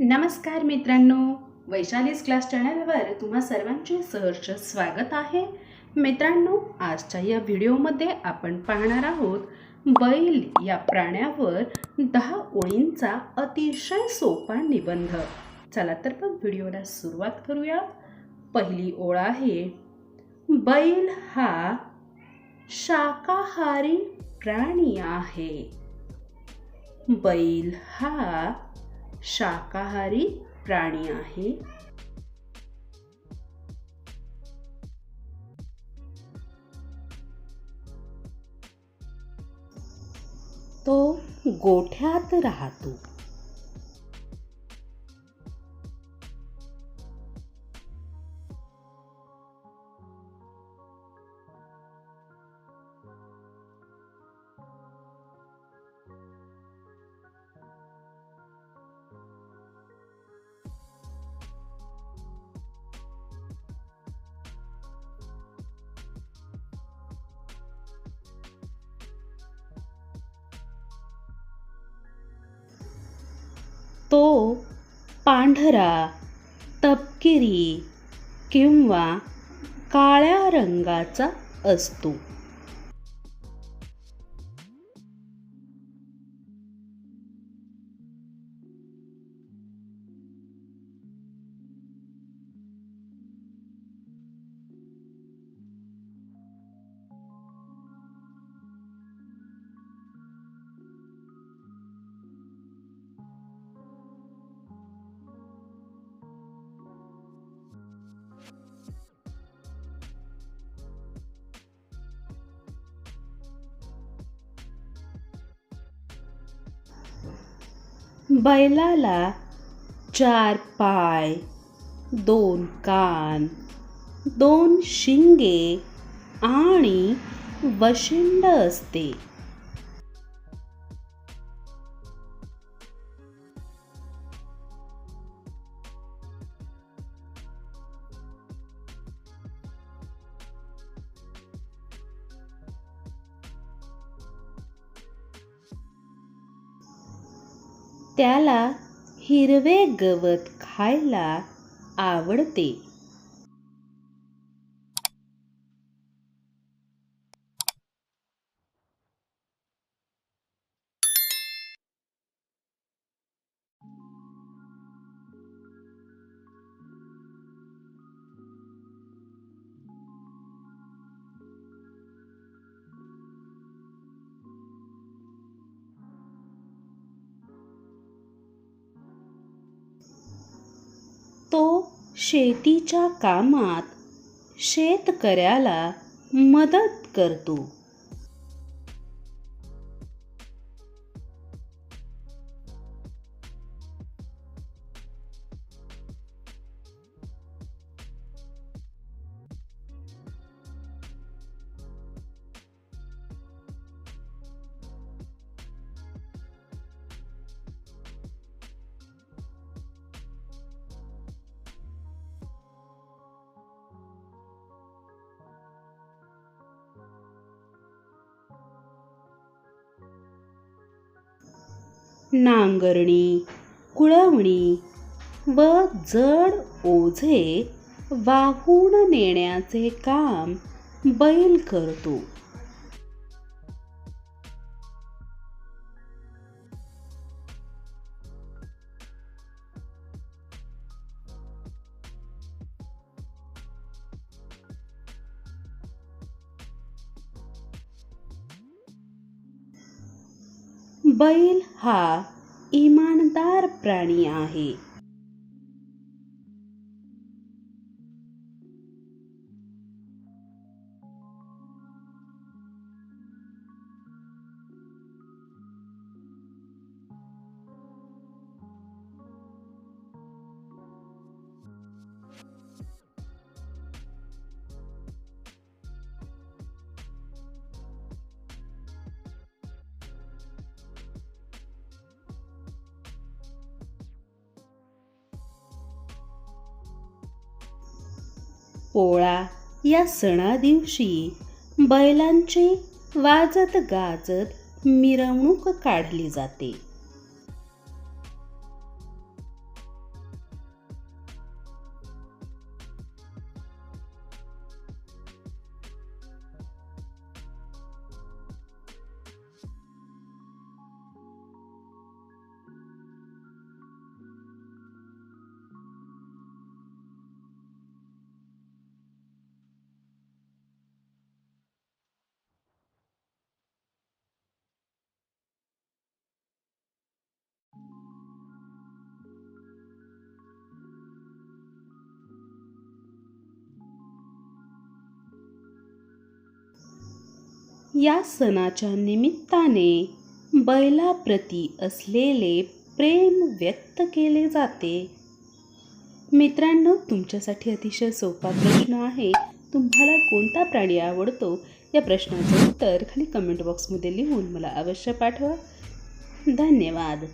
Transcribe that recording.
नमस्कार मित्रांनो वैशालीज क्लास चॅनलवर तुम्हा सर्वांचे सहर्ष स्वागत आहे. मित्रांनो आजच्या या व्हिडिओमध्ये आपण पाहणार आहोत बैल या प्राण्यावर दहा ओळींचा अतिशय सोपा निबंध. चला तर मग व्हिडिओला सुरुवात करूया. पहिली ओळ आहे बैल हा शाकाहारी प्राणी आहे. बैल हा शाकाहारी प्राणी आहे. तो गोठ्यात राहतो. तो पांढरा तपकिरी किंवा काळ्या रंगाचा असतो. बैलाला चार पाय दोन कान दोन शिंगे आणि वशिंड असते. त्याला हिरवे गवत खायला आवडते. शेतीच्या कामात शेतकऱ्याला मदत करतो. नांगरणी कुळवणी व जड ओझे वाहून नेण्याचे काम बैल करतो. बैल हा इमानदार प्राणी आहे. पोळा या सणादिवशी बैलांची वाजत गाजत मिरवणूक काढली जाते. या सणाच्या निमित्ताने बैलाप्रती असलेले प्रेम व्यक्त केले जाते. मित्रांनो तुमच्यासाठी अतिशय सोपा प्रश्न आहे. तुम्हाला कोणता प्राणी आवडतो? या प्रश्नाचं उत्तर खाली कमेंट बॉक्समध्ये लिहून मला अवश्य पाठवा. धन्यवाद.